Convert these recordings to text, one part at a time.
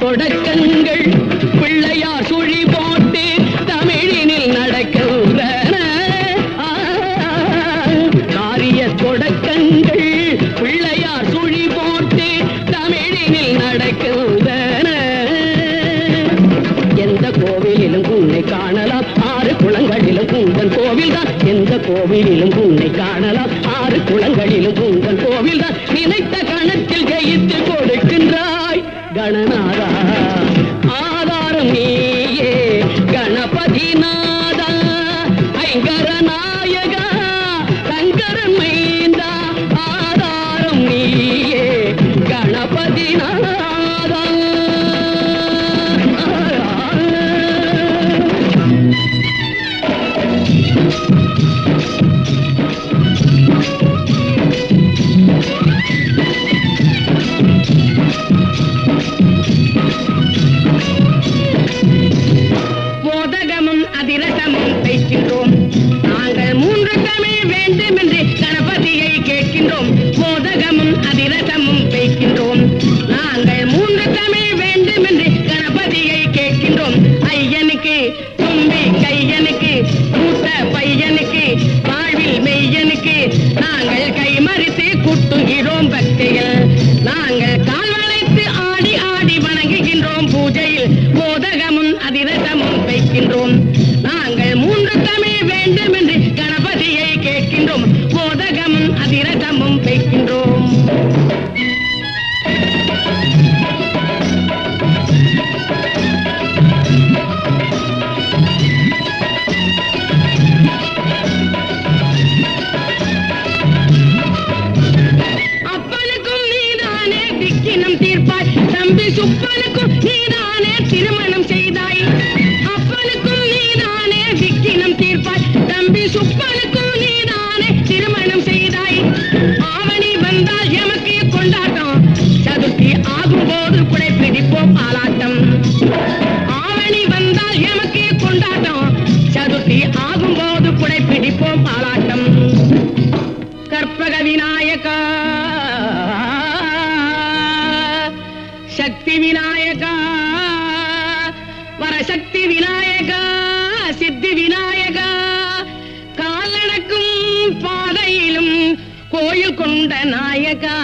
தொடக்கங்கள். பிள்ளையார் சுழி போட்டு தமிழினில் நடக்கின்றன காரிய தொடக்கங்கள். பிள்ளையார் சுழி போட்டு தமிழினில் நடக்கின்றன எந்த கோவிலிலும் உன்னை காணலாம். ஆறு குளங்களிலும் உங்கள் கோவில்தான். எந்த கோவிலிலும் உன்னை காணலாம். ஆறு குளங்களிலும் உங்கள் கோவில்தான். நினைத்த கணத்தில் கையிட்டு கொடுக்கின்றாய். கணநாதா கேட்கின்றோம். நாங்கள் மூன்று தமிழ் வேண்டும் என்று கணபதியை கேட்கின்றோம். போதகமும் அதிரசமும் தைக்கின்றோம் நாங்கள் மூன்று தமிழ் வேண்டும் என்று கணபதியை கேட்கின்றோம். ஐயனுக்கு தும்பி கையனுக்கு கூட்ட பையனுக்கு வாழ்வில் மெய்யனுக்கு நாங்கள் கைமறித்து கூட்டுகிறோம் பக்தியில். நாங்கள் கால் வளைத்து ஆடி ஆடி வணங்குகின்றோம் பூஜையில். போதகமும் அதிரசமும் வைக்கின்றோம் சுப்பனுக்கும் நீதானே திருமணம் செய்ய சக்தி விநாயகா வரசக்தி விநாயகா சித்தி விநாயகா கால் நடக்கும் பாதையிலும் கோயில் கொண்ட நாயகா.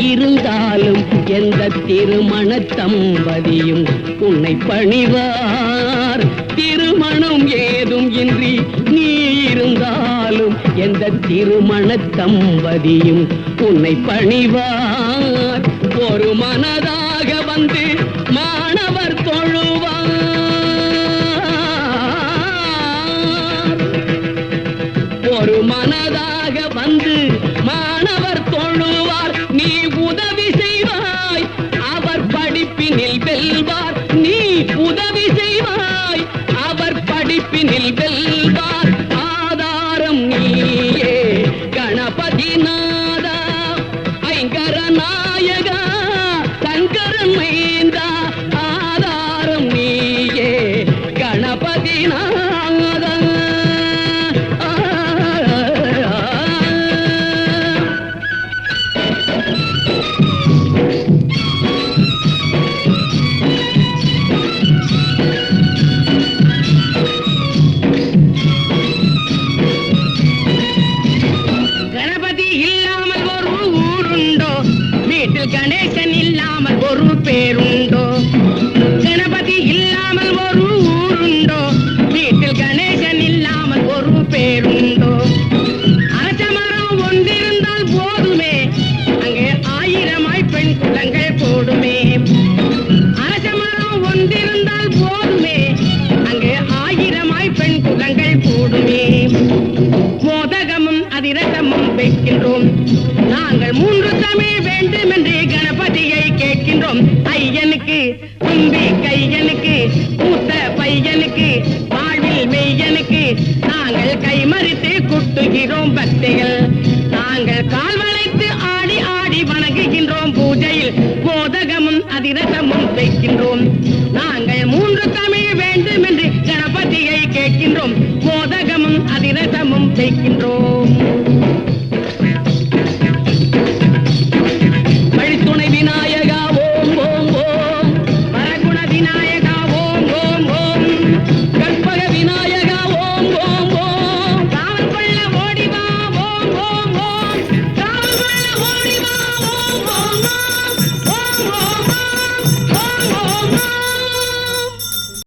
இருந்தாலும் எந்த திருமண தம்பதியும் உன்னை பணிவார். திருமணம் ஏதும் இன்றி நீ இருந்தாலும் எந்த திருமண தம்பதியும் உன்னை பணிவார். ஒரு மனதாக வந்து நாங்கள் கைமறித்து குட்டுகிறோம் பக்திகள் நாங்கள் கால் வளைத்து ஆடி ஆடி வணங்குகின்றோம் பூஜையில். போதகமும் அதிரசமும் வைக்கின்றோம் நாங்கள் மூன்று தமிழ் வேண்டும் என்று கணபதியை கேட்கின்றோம்.